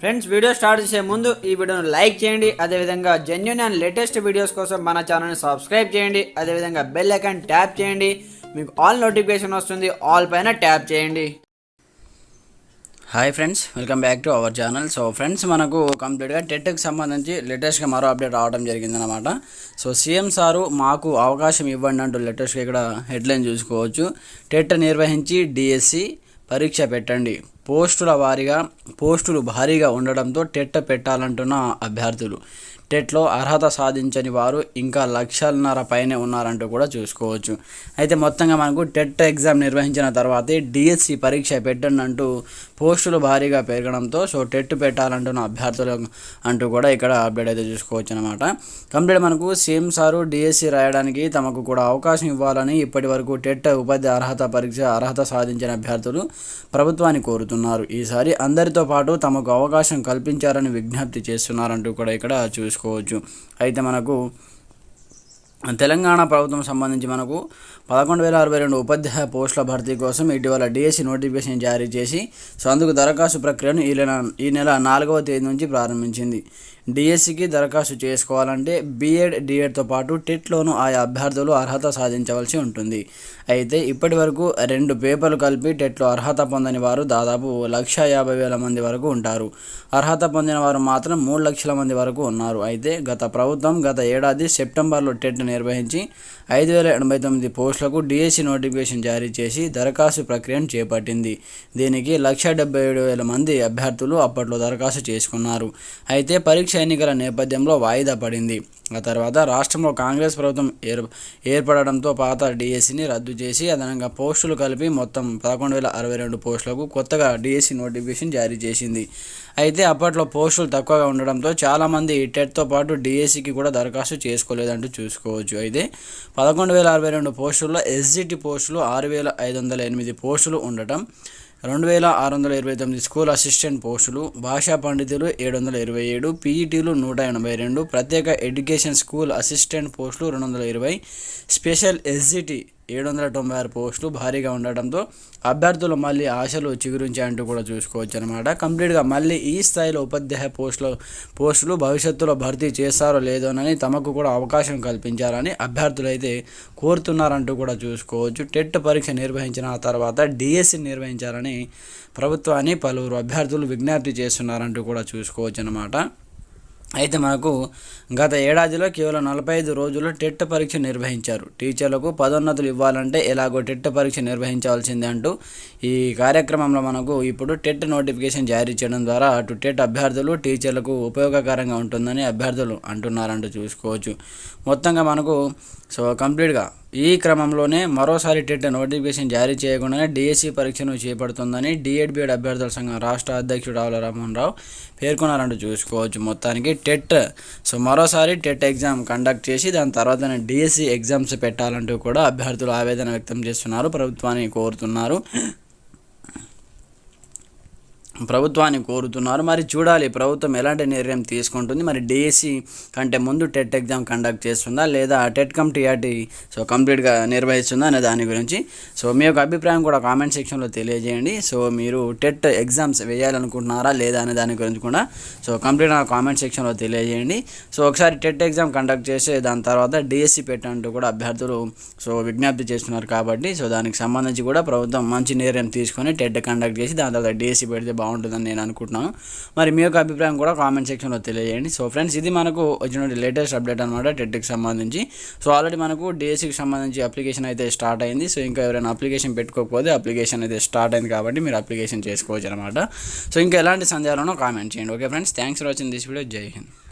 Friends video start చేసే ముందు ఈ వీడియోను లైక్ చేయండి. అదేవిధంగా జెన్యున్ అండ్ లేటెస్ట్ వీడియోస్ కోసం మన ఛానల్ని సబ్స్క్రైబ్ చేయండి. అదేవిధంగా బెల్ ఐకాన్ ట్యాప్ చేయండి. మీకు ఆల్ నోటిఫికేషన్ వస్తుంది. ఆల్ పైన ట్యాప్ చేయండి. Hi friends welcome back to our channel so friends మనకు కంప్లీట్గా టెట్కి సంబంధించి లేటెస్ట్గా మరో అప్డేట్ రావడం జరిగిందనమాట సో సీఎం సారు మాకు అవకాశం ఇవ్వండి అంటూ లేటెస్ట్గా ఇక్కడ హెడ్లైన్ చూసుకోవచ్చు. టెట్ నిర్వహించి డిఎస్సి పరీక్ష పెట్టండి. పోస్టుల వారీగా పోస్టులు భారీగా ఉండడంతో టెట్ పెట్టాలంటున్న అభ్యర్థులు. టెట్లో అర్హత సాధించని వారు ఇంకా లక్షన్నర పైనే ఉన్నారంటూ కూడా చూసుకోవచ్చు. అయితే మొత్తంగా మనకు టెట్ ఎగ్జామ్ నిర్వహించిన తర్వాతే డిఎస్సి పరీక్ష పెట్టండి అంటూ పోస్టులు భారీగా పెరగడంతో సో టెట్ పెట్టాలంటున్న అభ్యర్థులు అంటూ కూడా ఇక్కడ అప్డేట్ అయితే చూసుకోవచ్చు అనమాట కంప్లీట్ మనకు సీఎం సారు డిఎస్సి రాయడానికి తమకు కూడా అవకాశం ఇవ్వాలని ఇప్పటి వరకు టెట్ ఉపాధి అర్హత పరీక్ష అర్హత సాధించిన అభ్యర్థులు ప్రభుత్వాన్ని కోరుతున్నారు. ఈసారి అందరితో పాటు తమకు అవకాశం కల్పించారని విజ్ఞప్తి చేస్తున్నారంటూ కూడా ఇక్కడ చూసుకోవచ్చు. అయితే మనకు తెలంగాణ ప్రభుత్వం సంబంధించి మనకు పదకొండు వేల అరవై రెండు ఉపాధ్యాయ పోస్టుల భర్తీ కోసం ఇటీవల డిఎస్సి నోటిఫికేషన్ జారీ చేసి సో అందుకు దరఖాస్తు ప్రక్రియను ఈ నెల ఈ నెల నాలుగవ తేదీ నుంచి ప్రారంభించింది. డిఎస్సికి దరఖాస్తు చేసుకోవాలంటే బీఎడ్ డిఎడ్తో పాటు టెట్లోనూ ఆయా అభ్యర్థులు అర్హత సాధించవలసి ఉంటుంది. అయితే ఇప్పటి వరకు రెండు పేపర్లు కలిపి టెట్లో అర్హత పొందని వారు దాదాపు లక్ష యాభై వేల మంది వరకు ఉంటారు. అర్హత పొందిన వారు మాత్రం మూడు లక్షల మంది వరకు ఉన్నారు. అయితే గత ప్రభుత్వం గత ఏడాది సెప్టెంబర్లో టెట్ నిర్వహించి ఐదు వేల ఎనభై తొమ్మిది పోస్టులకు డిఎస్సి నోటిఫికేషన్ జారీ చేసి దరఖాస్తు ప్రక్రియను చేపట్టింది. దీనికి లక్ష డెబ్బై ఏడు వేల మంది అభ్యర్థులు అప్పట్లో దరఖాస్తు చేసుకున్నారు. అయితే పరీక్ష ఎన్నికల నేపథ్యంలో వాయిదా పడింది. ఆ తర్వాత రాష్ట్రంలో కాంగ్రెస్ ప్రభుత్వం ఏర్ ఏర్పడడంతో పాత డిఎస్సిని రద్దు చేసి అదనంగా పోస్టులు కలిపి మొత్తం పదకొండు వేల అరవై రెండు పోస్టులకు కొత్తగా డిఎస్సి నోటిఫికేషన్ జారీ చేసింది. అయితే అప్పట్లో పోస్టులు తక్కువగా ఉండడంతో చాలామంది టెట్తో పాటు డిఎస్సికి కూడా దరఖాస్తు చేసుకోలేదంటూ చూసుకోవచ్చు. అయితే పదకొండు వేల అరవై రెండు పోస్టుల్లో ఎస్జిటి పోస్టులు ఆరు వేల ఐదు వందల ఎనిమిది పోస్టులు ఉండటం రెండు వేల ఆరు వందల ఇరవై తొమ్మిది స్కూల్ అసిస్టెంట్ పోస్టులు భాషా పండితులు ఏడు వందల ఇరవై ఏడు పీఈటీలు నూట ఎనభై రెండు ప్రత్యేక ఎడ్యుకేషన్ స్కూల్ అసిస్టెంట్ పోస్టులు రెండు వందల ఇరవై స్పెషల్ ఎస్జిటి ఏడు వందల తొంభై ఆరు పోస్టులు భారీగా ఉండడంతో అభ్యర్థులు మళ్ళీ ఆశలు చిగురించాయంటూ కూడా చూసుకోవచ్చు అనమాట కంప్లీట్గా మళ్ళీ ఈ స్థాయిలో ఉపాధ్యాయ పోస్టుల పోస్టులు భవిష్యత్తులో భర్తీ చేస్తారో లేదోనని తమకు కూడా అవకాశం కల్పించాలని అభ్యర్థులు అయితే కోరుతున్నారంటూ కూడా చూసుకోవచ్చు. టెట్ పరీక్ష నిర్వహించిన తర్వాత డిఎస్సి నిర్వహించాలని ప్రభుత్వాన్ని పలువురు అభ్యర్థులు విజ్ఞప్తి చేస్తున్నారంటూ కూడా చూసుకోవచ్చు అనమాట అయితే మనకు గత ఏడాదిలో కేవలం నలభై ఐదు రోజుల్లో టెట్ పరీక్ష నిర్వహించారు. టీచర్లకు పదోన్నతులు ఇవ్వాలంటే ఎలాగో టెట్ పరీక్ష నిర్వహించవలసిందే అంటూ ఈ కార్యక్రమంలో మనకు ఇప్పుడు టెట్ నోటిఫికేషన్ జారీ చేయడం ద్వారా అటు టెట్ అభ్యర్థులు టీచర్లకు ఉపయోగకరంగా ఉంటుందని అభ్యర్థులు అంటున్నారంటూ చూసుకోవచ్చు. మొత్తంగా మనకు సో కంప్లీట్గా ఈ క్రమంలోనే మరోసారి టెట్ నోటిఫికేషన్ జారీ చేయకుండానే డిఎస్సి పరీక్షను చేపడుతుందని డిఎడ్ బిఎడ్ అభ్యర్థుల సంఘం రాష్ట్ర అధ్యక్షుడు ఆవుల రామ్మోహన్ రావు పేర్కొన్నారంటూ చూసుకోవచ్చు. మొత్తానికి టెట్ సో మరోసారి టెట్ ఎగ్జామ్ కండక్ట్ చేసి దాని తర్వాత డిఎస్సి ఎగ్జామ్స్ పెట్టాలంటూ కూడా అభ్యర్థులు ఆవేదన వ్యక్తం చేస్తున్నారు. ప్రభుత్వాన్ని కోరుతున్నారు. ప్రభుత్వాన్ని కోరుతున్నారు. మరి చూడాలి ప్రభుత్వం ఎలాంటి నిర్ణయం తీసుకుంటుంది. మరి డిఎస్సి కంటే ముందు టెట్ ఎగ్జామ్ కండక్ట్ చేస్తుందా? లేదా టెట్ కమ్ టీఆర్టీ సో కంప్లీట్గా నిర్వహిస్తుందా? అనే దాని గురించి. సో మీ యొక్క అభిప్రాయం కూడా కామెంట్ సెక్షన్లో తెలియజేయండి. సో మీరు టెట్ ఎగ్జామ్స్ వేయాలనుకుంటున్నారా? లేదా? అనే దాని గురించి కూడా సో కంప్లీట్గా కామెంట్ సెక్షన్లో తెలియజేయండి. సో ఒకసారి టెట్ ఎగ్జామ్ కండక్ట్ చేసి దాని తర్వాత డిఎస్సి పెట్టంటూ కూడా అభ్యర్థులు సో విజ్ఞప్తి చేస్తున్నారు కాబట్టి సో దానికి సంబంధించి కూడా ప్రభుత్వం మంచి నిర్ణయం తీసుకొని టెట్ కండక్ట్ చేసి దాని తర్వాత డిఎస్సి పెడితే బాగుంటుందని నేను అనుకుంటున్నాను మరి మీ యొక్క అభిప్రాయం కూడా కామెంట్ సెక్షన్లో తెలియజేయండి. సో ఫ్రెండ్స్ ఇది మనకు వచ్చిన లేటెస్ట్ అప్డేట్ అనమాట టెట్కి సంబంధించి. సో ఆల్రెడీ మనకు డిఎస్సికి సంబంధించి అప్లికేషన్ అయితే స్టార్ట్ అయింది. సో ఇంకా ఎవరైనా అప్లికేషన్ పెట్టుకోకపోతే అప్లికేషన్ అయితే స్టార్ట్ అయింది కాబట్టి మీరు అప్లికేషన్ చేసుకోవచ్చు అనమాట సో ఇంకా ఎలాంటి సందేహాలను కామెంట్ చేయండి. Okay friends thanks for watching this video జై హింద్